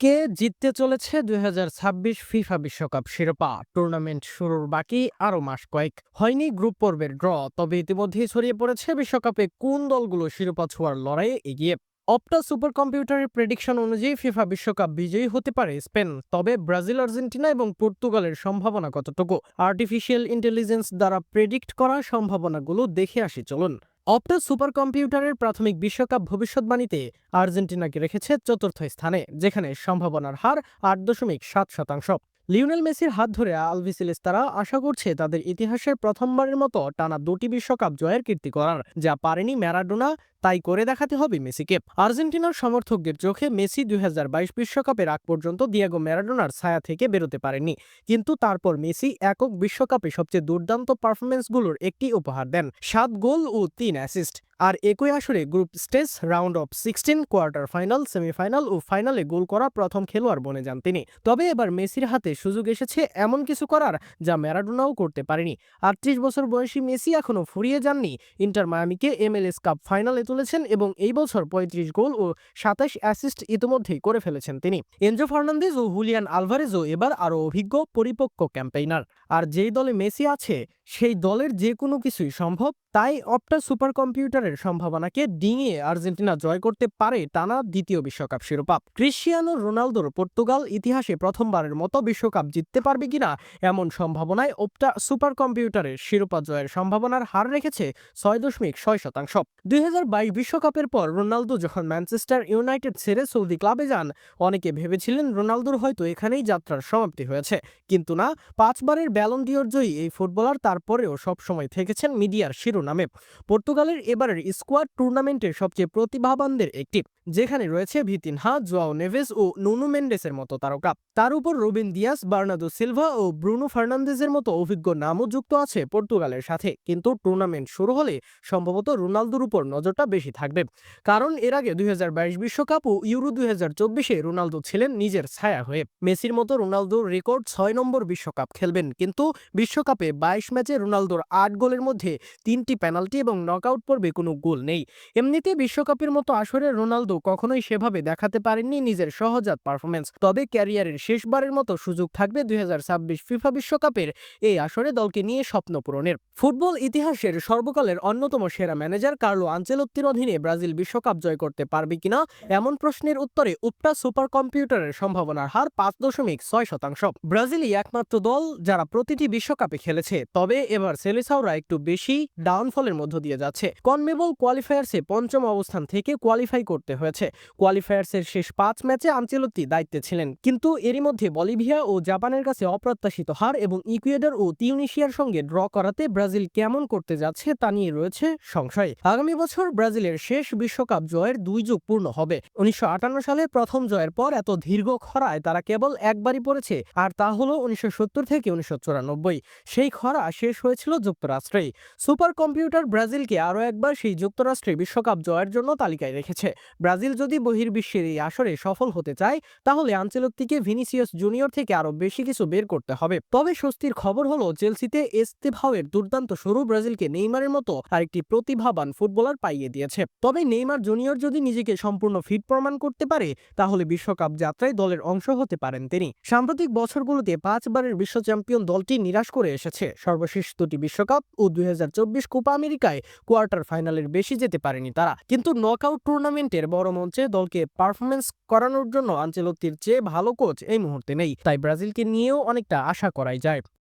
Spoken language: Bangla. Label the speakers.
Speaker 1: কে জিততে চলেছে দুই হাজার ছাব্বিশ ফিফা বিশ্বকাপ শিরোপা? টুর্নামেন্ট শুরুর বাকি আরও মাস কয়েক হয়নি গ্রুপ পর্বের ড্র, তবে ইতিমধ্যেই ছড়িয়ে পড়েছে বিশ্বকাপে কোন দলগুলো শিরোপা ছোঁয়ার লড়াইয়ে এগিয়ে? অপটা সুপার কম্পিউটারের প্রেডিকশন অনুযায়ী ফিফা বিশ্বকাপ বিজয়ী হতে পারে স্পেন, তবে ব্রাজিল, আর্জেন্টিনা এবং পর্তুগালের সম্ভাবনা কতটুকু? আর্টিফিশিয়াল ইন্টেলিজেন্স দ্বারা প্রেডিক্ট করা সম্ভাবনাগুলো দেখে আসি, চলুন। অপটা সুপার কম্পিউটারের প্রাথমিক বিশ্বকাপ ভবিষ্যৎবাণীতে আর্জেন্টিনাকে রেখেছে চতুর্থ স্থানে, যেখানে সম্ভাবনার হার আট দশমিক সাত শতাংশ। লিওনেল মেসির হাত ধরে আলভিসিলেস তারা আশা করছে তাদের ইতিহাসের প্রথমবারের মতো টানা দুটি বিশ্বকাপ জয়ের কীর্তি করার, যা পারেনি ম্যারাডোনা তাই করে দেখাতে হবে মেসিকে। আর্জেন্টিনার সমর্থকদের চোখে মেসি দুই বিশ্বকাপের আগ পর্যন্ত দিয়াগো ম্যারাডোনার ছায়া থেকে বেরোতে পারেনি। কিন্তু তারপর মেসি একক বিশ্বকাপে সবচেয়ে দুর্দান্ত পারফরমেন্সগুলোর একটি উপহার দেন। সাত গোল ও তিন অ্যাসিস্ট। আর একই আসরে group stage round of sixteen, quarter final, semifinal ও ফাইনালে গোল করা প্রথম খেলোয়াড় বনে যান তিনি। তবে এবার মেসির হাতে সুযোগ এসেছে এমন কিছু করার যা ম্যারাডোনাও করতে পারেনি। আটত্রিশ বছর বয়সী মেসি এখনও ফুরিয়ে যাননি। ইন্টার মায়ামিকে এমএলএস কাপ ফাইনালে তুলেছেন এবং এই বছর পঁয়ত্রিশ গোল ও সাতাশ অ্যাসিস্ট ইতিমধ্যেই করে ফেলেছেন তিনি। এনজো ফার্নান্দেজ ও হুলিয়ান আলভারেজও এবার আরও অভিজ্ঞ, পরিপক্ক ক্যাম্পেইনার। আর যেই দলে মেসি আছে সেই দলের যে কোনো কিছুই সম্ভব, তাই অপটা সুপার কম্পিউটারের সম্ভাবনাকে ডিঙিয়ে আর্জেন্টিনা জয় করতে পারে টানা দ্বিতীয় বিশ্বকাপ শিরোপা। ক্রিশ্চিয়ানো রোনালদোর পর্তুগাল ইতিহাসে প্রথমবারের মতো বিশ্বকাপ জিততে পারবে কিনা এমন সম্ভাবনায় অপটা সুপার কম্পিউটারের শিরোপা জয়ের সম্ভাবনার হার রেখেছে ছয় দশমিক ছয় শতাংশ। দুই বিশ্বকাপের পর রোনালদো যখন ম্যানচেস্টার ইউনাইটেড ছেড়ে সৌদি ক্লাবে যান, অনেকে ভেবেছিলেন রোনালদোর হয়তো এখানেই যাত্রার সমাপ্তি হয়েছে। কিন্তু না, পাঁচবারের ব্যালন ডিওর জয়ী এই ফুটবলার তারপরেও সবসময় থেকেছেন মিডিয়ার শিরোনামে। পর্তুগালের এবারের স্কোয়াড টুর্নামেন্টের সবচেয়ে প্রতিভাবানদের একটি, যেখানে রয়েছে ভিতিনহা, জোয়াও নেভেস ও নুনু মেন্ডেসের মতো তারকা। তার উপর রবিন দিয়াস বার্নাদো সিলভা ও ব্রুনো ফার্নান্দেজের মতো অভিজ্ঞ নামও যুক্ত আছে পর্তুগালের সাথে। কিন্তু টুর্নামেন্ট শুরু হলে সম্ভবত রোনালদোর উপর নজরটা বেশি থাকবে। কারণ এর আগে দুই বিশ্বকাপ ও ইউরো দুই হাজার চব্বিশে রোনালদো ছিলেন নিজের ছায়া হয়ে। মেসির মতো রোনালদোর রেকর্ড ছয় নম্বর বিশ্বকাপ খেলবেন। কিন্তু বিশ্বকাপে বাইশ ম্যাচে রোনালদোর আট গোলের মধ্যে তিনটি পেনাল্টি এবং নকআউট পর্বে কোনো গোল নেই। এমনিতে বিশ্বকাপের মতো আসরে রোনালদো কখনোই সেভাবে দেখাতে পারেননি নিজের সহজাত পারফরমেন্স তবে ক্যারিয়ারের শেষবারের মতো সুযোগ থাকবে দু হাজার ছাব্বিশ ফিফা বিশ্বকাপের এই আসরে দলকে নিয়ে স্বপ্ন পূরণের। ফুটবল ইতিহাসের সর্বকালের অন্যতম সেরা ম্যানেজার কার্লো আঞ্চেলত্তির অধীনে ব্রাজিল বিশ্বকাপ জয় করতে পারবে কিনা এমন প্রশ্নের উত্তরে উপটা সুপার কম্পিউটারের সম্ভাবনার হার পাঁচ দশমিক ছয় শতাংশ। ব্রাজিলই একমাত্র দল যারা প্রতিটি বিশ্বকাপে খেলেছে, তবে এবার সেলেসাওরা একটু বেশি ডাউনফলের মধ্য দিয়ে যাচ্ছে। কনমেবল কোয়ালিফায়ার্সে পঞ্চম অবস্থান থেকে কোয়ালিফাই করতে হয়েছে। কোয়ালিফায়ার্সের শেষ পাঁচ ম্যাচে আঞ্চেলত্তি দায়িত্বে ছিলেন। কিন্তু এরই মধ্যে বলিভিয়া ও জাপানের কাছে অপ্রত্যাশিত হার এবং ইকুয়েডর ও তিউনিশিয়ার সঙ্গে ড্র করাতে ব্রাজিল কেমন করতে যাচ্ছে তা নিয়ে রয়েছে সংশয়। আগামী বছর ব্রাজিলের শেষ বিশ্বকাপ জয়ের দুই যুগ পূর্ণ হবে। উনিশশো আটান্ন সালে প্রথম জয়ের পর এত দীর্ঘ খরায় তারা কেবল একবারই পড়েছে, আর তা হলো উনিশশো সত্তর থেকে উনিশশো চুরানব্বই। সেই খরা শেষ হয়েছিল যুক্তরাষ্ট্রেই। সুপার কম্পিউটার ব্রাজিলকে আরও একবার সেই যুক্তরাষ্ট্রে বিশ্বকাপ জয়ের জন্য তালিকায় রেখেছে। ব্রাজিল যদি বহির্বিশ্বের এই আসরে সফল হতে চায়, তাহলে আঞ্চলত্তিকে ভিনিসিয়াস জুনিয়র থেকে আরও বেশি কিছু বের করতে হবে। তবে স্বস্তির খবর হলো, চেলসিতে এস্তেভাওয়ের দুর্দান্ত শুরু ব্রাজিলকে নেইমারের মতো আরেকটি প্রতিভাবান ফুটবলার পাইয়ে দিয়েছে। তবে নেইমার জুনিয়র যদি নিজেকে সম্পূর্ণ ফিট প্রমাণ করতে পারে, তাহলে বিশ্বকাপ যাত্রায় দলের অংশ হতে পারেন তিনি। সাম্প্রতিক বছরগুলোতে পাঁচবারের বিশ্ব চ্যাম্পিয়ন দলটি নিরাশ করে এসেছে। সর্বশেষ দুটি বিশ্বকাপ ও দুই হাজার চব্বিশ কোপা আমেরিকায় কোয়ার্টার ফাইনালের বেশি যেতে পারেনি তারা। কিন্তু নকআউট টুর্নামেন্টের বড় মঞ্চে দলকে পারফরমেন্স করানোর জন্য আঞ্চলতির চেয়ে ভালো কোচ এই মুহূর্তে নেই। তাই ব্রাজিলকে নিয়েও অনেকটা আশা করাই যায়।